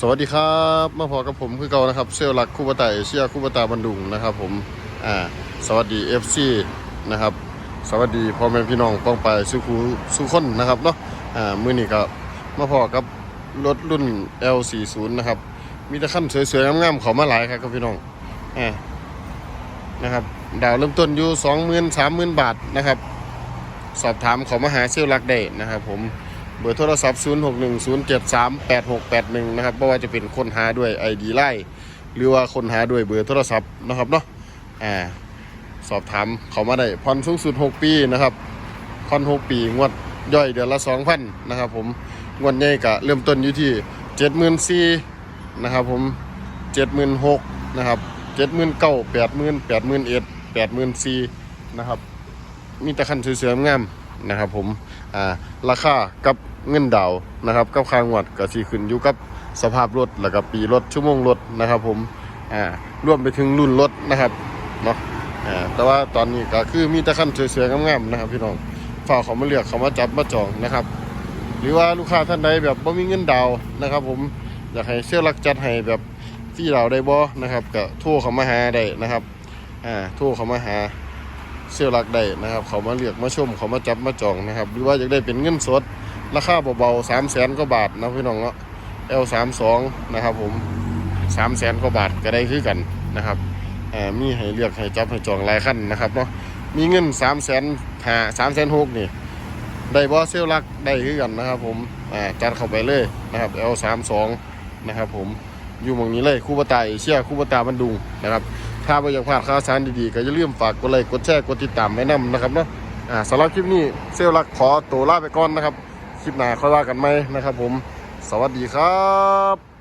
สวัสดีครับมาพอกับผมคือเก่านะครับเซลลักคู่บตาเอเชียคู่บตาบันดุงนะครับผมอ่าสวัสดี FC นะครับสวัสดีพ่อแม่พี่น้องป้องไปสุขูสุคนนะครับเนาะอ่ามือนี้ก็มาพอกับรถรุ่น L40 นะครับมีต่ขั้นสวยๆงามๆเขามาหลายครับพี่น้องอ่านะครับดาวเริ่มต้นอยู่20,000 30,000บาทนะครับ สอบถามเขามาหาเซลลักได้นะครับผม เบอร์โทรศัพท์ 0610738681 นะครับไม่ว่าจะเป็นคนหาด้วย ID ไล่หรือว่าคนหาด้วยเบอร์โทรศัพท์นะครับเนาะอ่าสอบถามเขามาได้ผ่อนสูงสุด 6 ปีนะครับผ่อน 6 ปีงวดย่อยเดือนละ 2,000 นะครับผมงวดใหญ่ก็เริ่มต้นอยู่ที่ 74,000นะครับผม 76,000นะครับ79,000 80,000 81,000 84,000นะครับมีแต่คันสวยๆงาม นะครับผมอ่าราคากับเงินดาวนะครับกับค่างวดก็สิขึ้นอยู่กับสภาพรถแล้วก็ปีรถชั่วโมงรถนะครับผมอ่ารวมไปถึงรุ่นรถนะครับเนาะอ่าแต่ว่าตอนนี้ก็คือมีแต่คันสวยๆงามๆนะครับพี่น้องฝากเขามาเลือกเขามาจับมาจองนะครับ หรือว่าลูกค้าท่านใดแบบบ่มีเงินดาวนะครับ ผมอยากให้เสื้อรักจัดให้แบบฟรีดาวน์ได้บ่นะครับก็โทรเขามาหาได้นะครับอ่าโทรเขามาหา เสื้อรักได้นะครับ เขามาเลือกมาชมเขามาจับมาจองนะครับ หรือว่าอยากได้เป็นเงินสด ราคาเบาๆสามแสนกว่าบาทนะพี่น้องเนาะ L สามสองนะครับผมสามแสนกว่าบาทก็ได้คือกันนะครับมีให้เลือกให้จับให้จองหลายขั้นนะครับเนาะมีเงินสามแสนหาสามแสนหกนี่ได้บอเซลลักได้คือกันนะครับผมจัดเข้าไปเลยนะครับ L สามสองนะครับผมอยู่หมองนี้เลยคู่บตาเอเชียคู่บตาบันดุงนะครับ ถ้าไม่อยากพลาดข่าวสารดีๆ ก็อย่าลืมฝากกดไลค์กดแชร์กดติดตามแนะนำนะครับเนาะอ่าสำหรับคลิปนี้เซลลลักขอตัวลาไปก่อนนะครับ คลิปหน้าค่อยว่ากันไหมนะครับผม สวัสดีครับ